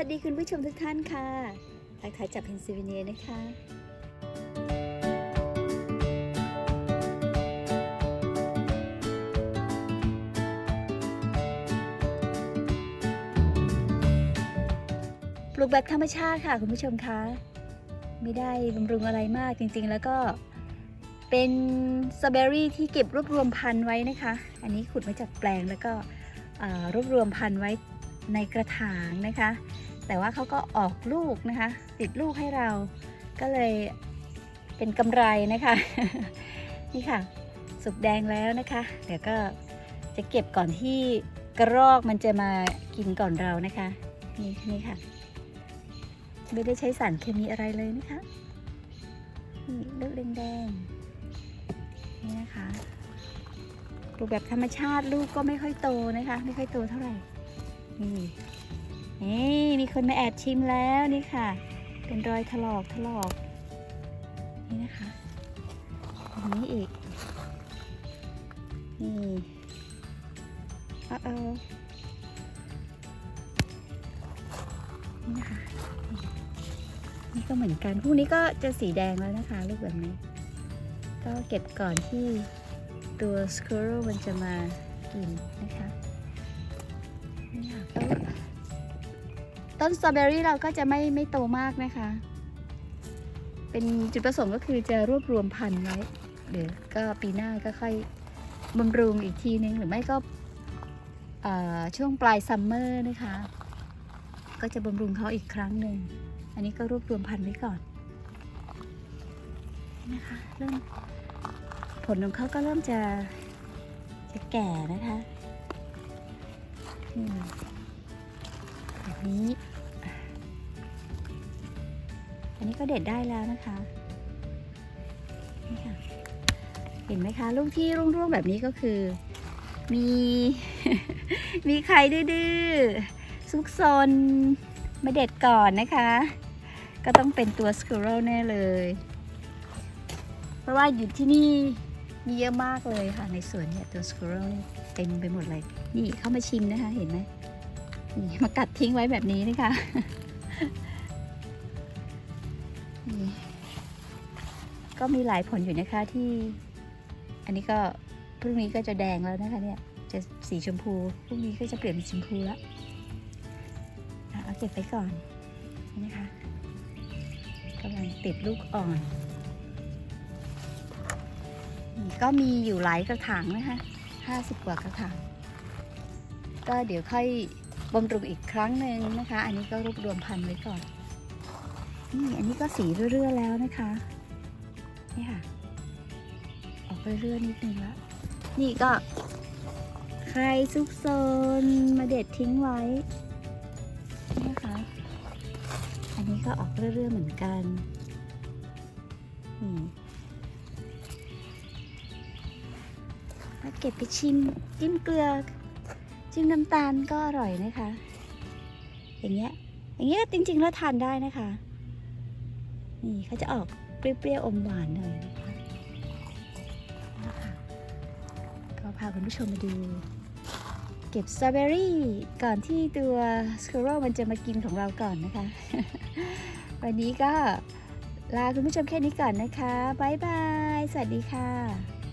วัสดีคุณผู้ชมทุกท่านค่ะทักทายจากเพนซิลเวเนียนะคะปลูกแบบธรรมชาติค่ะคุณผู้ชมคะ ไม่ได้บำรุงอะไรมากจริงๆ แล้วก็เป็นสตรอเบอรี่ที่เก็บรวบรวมพันธุ์ไว้นะคะ อันนี้ขุดมาจากแปลงแล้วก็รวบรวมพันธุ์ไว้ในกระถางนะคะ แต่ว่าเขาก็ออกลูกนะคะ ติดลูกให้เรา ก็เลยเป็นกำไรนะคะ นี่ค่ะ สุกแดงแล้วนะคะ เดี๋ยวก็จะเก็บก่อนที่กระรอกมันจะมากินก่อนเรานะคะ นี่นี่ค่ะ ไม่ได้ใช้สารเคมีอะไรเลยนะคะนี่ลูกแดงๆนี่นะคะปลูกแบบธรรมชาติลูกก็ไม่ค่อยโตนะคะ ไม่ค่อยโตเท่าไหร่นี่ นี่มีคนมาแอบชิมแล้วนี่ค่ะ เป็นรอยถลอกถลอกนี่นะคะอันนี้อีกนี่เออเออนี่นะคะนี่ก็เหมือนกันพวกนี้ก็จะสีแดงแล้วนะคะลูกแบบนี้ ก็เก็บก่อนที่ตัวสคร r มันจะมากินนะคะ ต้นสตรอเบอรี่เราก็จะไม่ไม่โตมากนะคะ เป็นจุดประสงค์ก็คือจะรวบรวมพันธุ์ไว้ เดี๋ยวก็ปีหน้าก็ค่อยบำรุงอีกทีนึงหรือไม่ก็ช่วงปลายซัมเมอร์นะคะ ก็จะบำรุงเขาอีกครั้งหนึ่ง อันนี้ก็รวบรวมพันธุ์ไว้ก่อนนะคะเริ่มผลของเขาก็เริ่มจะจะแก่นะคะนี่ นี้ อันนี้ก็เด็ดได้แล้วนะคะนี่ค่ะเห็นไหมคะลูกที่ร่วงๆแบบนี้ก็คือ มี มีใครดื้อซุกซนมาเด็ดก่อนนะคะ ก็ต้องเป็นตัวส q u i r r e l แน่เลย เพราะว่าอยู่ที่นี่มีเยอะมากเลยค่ะในสวนเนี่ยตัวส q u i r r e l นี่เต็มไปหมดเลย นี่เข้ามาชิมนะคะ เห็นไหม นี่มากัดทิ้งไว้แบบนี้นะคะนี่ก็มีหลายผลอยู่นะคะที่ อันนี้ก็พรุ่งนี้ก็จะแดงแล้วนะคะเนี่ยจะสีชมพูพรุ่งนี้ก็จะเปลี่ยนเป็นชมพูแล้วเอาเก็บไปก่อนนี่นะคะกำลังติดลูกอ่อนก็มีอยู่หลายกระถางนะคะห้าสิบกว่ากระถาง ก็เดี๋ยวค่อย บำรุงอีกครั้งหนึ่งนะคะ อันนี้ก็รวบรวมพันธุ์ไว้ก่อน นี่อันนี้ก็สีเรื่อยๆแล้วนะคะ นี่ค่ะ ออกไปเรื่อยนิดนึงล้วนี่ก็ ใครซุกซนมาเด็ดทิ้งไว้ นี่นะคะ อันนี้ก็ออกเรื่อยๆเหมือนกันนี่แล้วเก็บไปชิมจิ้มเกลือ จิ้มน้ำตาลก็อร่อยนะคะ อย่างเงี้ย อย่างเงี้ยจริงๆแล้วทานได้นะคะ นี่เขาจะออกเปรี้ยวๆอมหวานหน่อยนะคะนะก็พาคุณผู้ชมมาดู เก็บสตรอเบอรี่ก่อนที่ตัวสค u ร r มันจะมากินของเราก่อนนะคะ วันนี้ก็ลาคุณผู้ชมแค่นี้ก่อนนะคะ บ๊ายบาย สวัสดีค่ะ